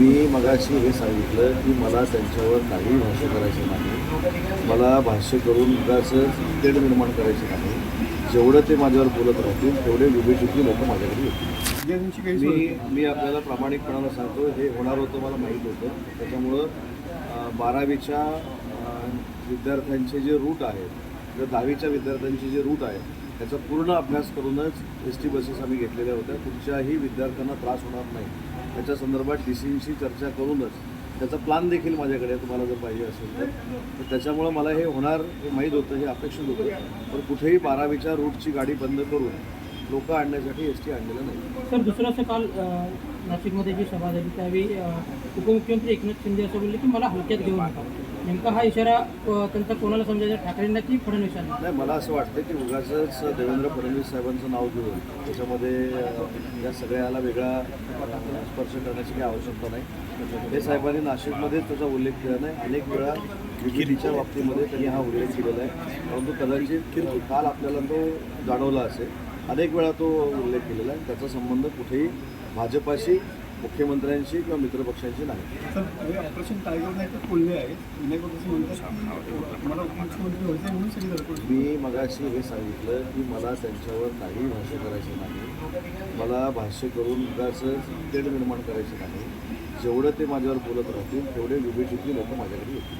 मी मगाशी हे सांगितलं की मला त्यांच्यावर काही भाष्य करायचं नाही. मला भाष्य करून उगाचं तेढ निर्माण करायचे नाही. जेवढं ते माझ्यावर बोलत राहतील तेवढे विवेचुकी लोक माझ्याकडे येतील. काही मी मी आपल्याला प्रामाणिकपणानं सांगतो हे होणार होतं मला माहीत होतं. त्याच्यामुळं बारावीच्या विद्यार्थ्यांचे जे रूट आहेत किंवा दहावीच्या विद्यार्थ्यांचे जे रूट आहेत त्याचा पूर्ण अभ्यास करूनच एस टी बसेस आम्ही घेतलेल्या होत्या. कुठच्याही विद्यार्थ्यांना त्रास होणार नाही. त्याच्या संदर्भात डी सींशी चर्चा करूनच त्याचा प्लान देखील माझ्याकडे तुम्हाला जर पाहिजे असेल तर. तर त्याच्यामुळं मला हे होणार हे माहीत होतं हे अपेक्षित होतं. पण कुठेही बारावीच्या रूटची गाडी बंद करून लोक आणण्यासाठी एस टी आणलेलं नाही. सर दुसरं असं काल नाशिकमध्ये जी सभा झाली त्यावेळी उपमुख्यमंत्री एकनाथ शिंदे असं बोलले की मला हलक्यात घेऊ नका. नेमका हा इशारा त्यांचा कोणाला समजायचा? ठाकरेंना की फडणवीसांना नाही मला असं वाटतं की उगाच देवेंद्र फडणवीस साहेबांचं नाव घेऊन त्याच्यामध्ये या सगळ्याला वेगळा स्पर्श करण्याची काही आवश्यकता नाही. हे साहेबांनी नाशिकमध्येच त्याचा उल्लेख केला नाही. अनेक वेळा विकिरीच्या बाबतीमध्ये त्यांनी हा उल्लेख केलेला आहे. परंतु कदाचित काल आपल्याला तो जाणवला असेल. अनेक वेळा तो उल्लेख केलेला आहे. त्याचा संबंध कुठेही भाजपाशी मुख्यमंत्र्यांशी किंवा मित्रपक्षांशी नाही. सर हे ऑपरेशन टायगर नाही तर कोल्हे आहे विनय असं म्हणतात की मला उपमुख्यमंत्री व्हायचं म्हणून सगळी धडपड मी मगाशी हे सांगितलं की मला त्यांच्यावर काही भाष्य करायचं नाही. मला भाष्य करून उगाचं तेढ निर्माण करायचे नाही. जेवढं ते माझ्यावर बोलत राहतील तेवढे विवेचुकी लोक माझ्याकडे येतील.